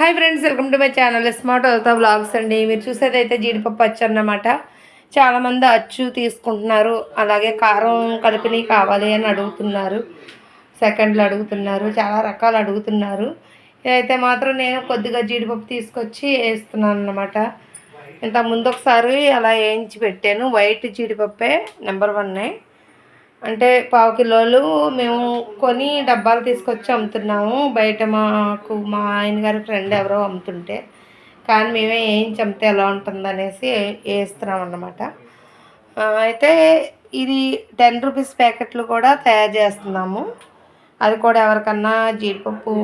Hi friends welcome to my channel smart అవుతా blogs అండి. మీరు చూసేదైతే జీడిపప్పు అచ్చు అన్నమాట. చాలామంది అచ్చు తీసుకుంటున్నారు. అలాగే కారం కలిపినవి కావాలి అని అడుగుతున్నారు. సెకండ్లు అడుగుతున్నారు. చాలా రకాలు అడుగుతున్నారు. ఇదైతే మాత్రం నేను కొద్దిగా జీడిపప్పు తీసుకొచ్చి వేస్తున్నాను అన్నమాట. ఇంత ముందు ఒకసారి అలా వేయించి పెట్టాను. వైట్ జీడిపప్పే నెంబర్ వన్నే అంటే పావు కిలోలు మేము కొని డబ్బాలు తీసుకొచ్చి అమ్ముతున్నాము. బయట మాకు మా ఆయన గారి ఫ్రెండ్ ఎవరో అమ్ముతుంటే. కానీ మేమే వేయించి అమ్మితే ఎలా ఉంటుందనేసి వేస్తున్నాం అన్నమాట. అయితే ఇది టెన్ రూపీస్ ప్యాకెట్లు కూడా తయారు చేస్తున్నాము. అది కూడా ఎవరికన్నా జీడిపప్పు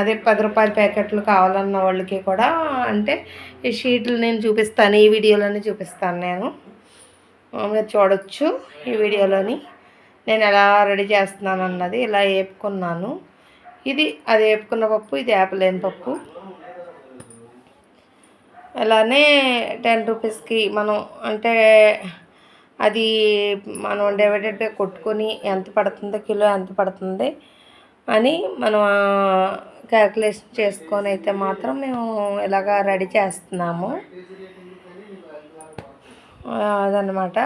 అదే పది రూపాయల ప్యాకెట్లు కావాలన్న వాళ్ళకి కూడా అంటే ఈ షీట్లు నేను చూపిస్తాను ఈ వీడియోలోనే చూపిస్తాను నేను. మీరు చూడొచ్చు ఈ వీడియోలోని. నేను ఎలా రెడీ చేస్తున్నాను అన్నది ఇలా వేపుకున్నాను ఇది అది వేపుకున్న పప్పు ఇది వేపలేని పప్పు. అలానే టెన్ రూపీస్కి మనం అంటే అది మనం డివైడెడ్ కొట్టుకొని ఎంత పడుతుంది కిలో ఎంత పడుతుంది అని మనం క్యాల్కులేషన్ చేసుకొని అయితే మాత్రం మేము ఇలాగా రెడీ చేస్తున్నాము. అదనమాట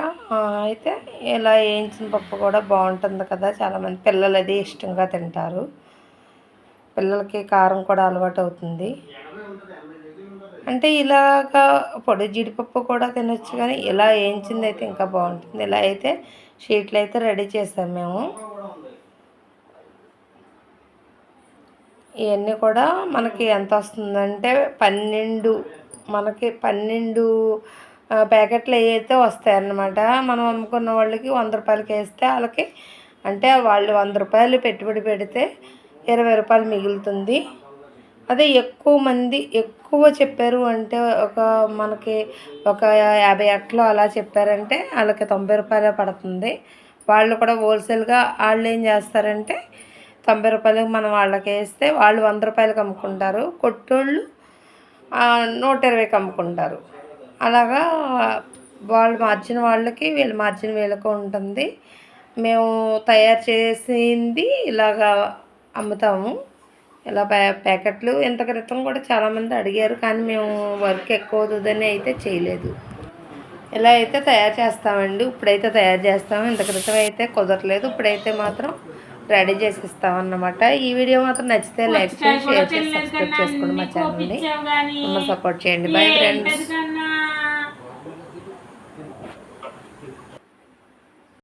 అయితే ఇలా వేయించిన పప్పు కూడా బాగుంటుంది కదా చాలామంది పిల్లలు అది ఇష్టంగా తింటారు. పిల్లలకి కారం కూడా అలవాటు అవుతుంది. అంటే ఇలాగా పొడి జీడిపప్పు కూడా తినొచ్చు కానీ ఇలా వేయించింది అయితే ఇంకా బాగుంటుంది. ఇలా అయితే షీట్లు అయితే రెడీ చేసాం మేము. ఇవన్నీ కూడా మనకి ఎంత వస్తుందంటే పన్నెండు మనకి పన్నెండు ప్యాకెట్లు అయితే వస్తాయన్నమాట మనం అమ్ముకున్న వాళ్ళకి వంద రూపాయలకి వేస్తే వాళ్ళకి అంటే వాళ్ళు వంద రూపాయలు పెట్టుబడి పెడితే ఇరవై రూపాయలు మిగులుతుంది. అదే ఎక్కువ మంది ఎక్కువ చెప్పారు అంటే ఒక మనకి ఒక యాభై అట్లు అలా చెప్పారంటే వాళ్ళకి తొంభై రూపాయలే పడుతుంది. వాళ్ళు కూడా హోల్సేల్గా వాళ్ళు ఏం చేస్తారంటే తొంభై రూపాయలకి మనం వాళ్ళకి వేస్తే వాళ్ళు వంద రూపాయలకి అమ్ముకుంటారు. కొట్టోళ్ళు నూట ఇరవైకి అమ్ముకుంటారు. అలాగా వాళ్ళు మార్జిన్ వాళ్ళకి వీళ్ళు మార్జిన్ వీళ్ళకి ఉంటుంది. మేము తయారు చేసింది ఇలాగా అమ్ముతాము. ఇలా ప్యా ప్యాకెట్లు. ఇంత క్రితం కూడా చాలామంది అడిగారు కానీ మేము వర్క్ ఎక్కువ అవుతుందని అయితే చేయలేదు. ఇలా అయితే తయారు చేస్తామండి. ఇప్పుడైతే తయారు చేస్తాము. ఇంత క్రితం అయితే కుదరలేదు. ఇప్పుడైతే మాత్రం రెడీ చేసి ఇస్తామన్నమాట ఈ వీడియో మాత్రం నచ్చితే లైక్ చేసి షేర్ చేసి సబ్స్క్రైబ్ చేసుకోండి మా ఛానల్ని. సపోర్ట్ చేయండి. Bye friends